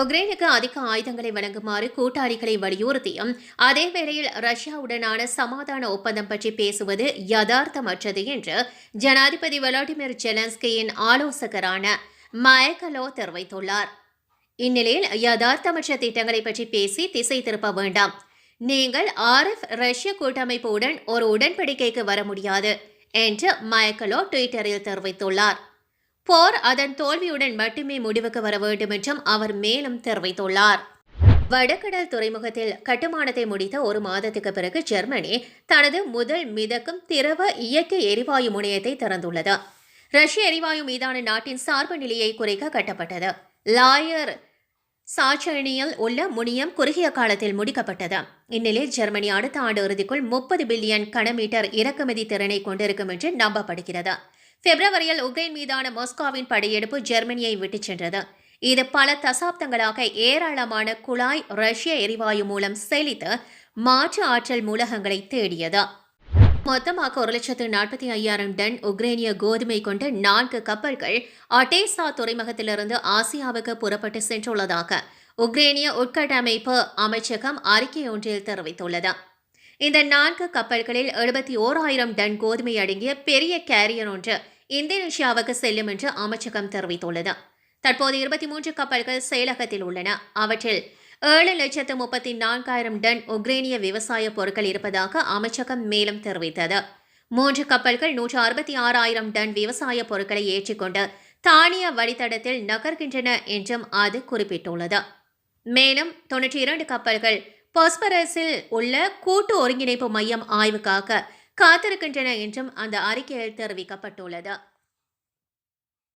உக்ரைனுக்கு அதிக ஆயுதங்களை வழங்குமாறு கூட்டாளிகளை வலியுறுத்தியும் அதே வேளையில் ரஷ்யாவுடனான சமாதான ஒப்பந்தம் பற்றி பேசுவது யதார்த்தமற்றது என்று ஜனாதிபதி விளாடிமிர் ஜெலன்ஸ்கியின் ஆலோசகரான மயக்கலோ தெரிவித்துள்ளார். இந்நிலையில் யதார்த்தமற்ற திட்டங்களை பற்றி பேசி திசை திருப்ப வேண்டாம். நீங்கள் ஆர்எஃப் ரஷ்ய கூட்டமைப்புடன் ஒரு உடன்படிக்கைக்கு வர முடியாது என்று மயக்கலோ ட்விட்டரில் தெரிவித்துள்ளார். போர் அதன் தோல்வியுடன் மட்டுமே முடிவுக்கு வர வேண்டும் என்றும் அவர் மேலும் தெரிவித்துள்ளார். வடகடல் துறைமுகத்தில் கட்டுமானத்தை முடித்த ஒரு மாதத்துக்கு பிறகு ஜெர்மனி தனது முதல் மிதக்கும் திரவ இயற்கை எரிவாயு முனையத்தை திறந்துள்ளது. ரஷ்ய எரிவாயு மீதான நாட்டின் சார்பு நிலையை குறைக்க கட்டப்பட்டது. லாயர் சாச்சனியில் உள்ள முனியம் குறுகிய காலத்தில் முடிக்கப்பட்டது. இந்நிலையில் ஜெர்மனி அடுத்த ஆண்டு இறுதிக்குள் முப்பது பில்லியன் கனமீட்டர் இறக்குமதி திறனை கொண்டிருக்கும் என்று நம்பப்படுகிறது. பிப்ரவரியில் உக்ரைன் மீதான மாஸ்கோவின் படையெடுப்பு ஜெர்மனியை விட்டுச் சென்றது. இது பல தசாப்தங்களாக ஏராளமான குழாய் ரஷ்ய எரிவாயு மூலம் செழித்து மாற்று ஆற்றல் மூலகங்களை தேடியது. மொத்தமாக ஒரு லட்சத்து நாற்பத்தி ஐயாயிரம் டன் உக்ரைனிய கோதுமை கொண்ட நான்கு கப்பல்கள் அட்டேசா துறைமுகத்திலிருந்து ஆசியாவுக்கு புறப்பட்டு சென்றுள்ளதாக உக்ரைனிய உட்கட்டமைப்பு அமைச்சகம் அறிக்கை ஒன்றில் தெரிவித்துள்ளது. இந்த நான்கு கப்பல்களில் எழுபத்தி ஓராயிரம் டன் கோதுமை அடங்கிய பெரிய கேரியர் ஒன்று இந்தோனேஷியாவுக்கு செல்லும் என்று அமைச்சகம் தெரிவித்துள்ளது. தற்போது இருபத்தி மூன்று கப்பல்கள் செயலகத்தில் உள்ளன. அவற்றில் ஏழு லட்சத்து முப்பத்தி நான்காயிரம் டன் உக்ரேனிய விவசாய பொருட்கள் இருப்பதாக அமைச்சகம் மேலும் தெரிவித்தது. மூன்று கப்பல்கள் நூற்று அறுபத்தி ஆறாயிரம் டன் விவசாய பொருட்களை ஏற்றிக்கொண்டு தானிய வழித்தடத்தில் நகர்கின்றன என்றும் அது குறிப்பிட்டுள்ளது. மேலும் தொன்னூற்றி இரண்டு கப்பல்கள் பாஸ்பரஸில் உள்ள கூட்டு ஒருங்கிணைப்பு மையம் ஆய்வுக்காக காத்திருக்கின்றன என்றும் அந்த அறிக்கையில் தெரிவிக்கப்பட்டுள்ளது.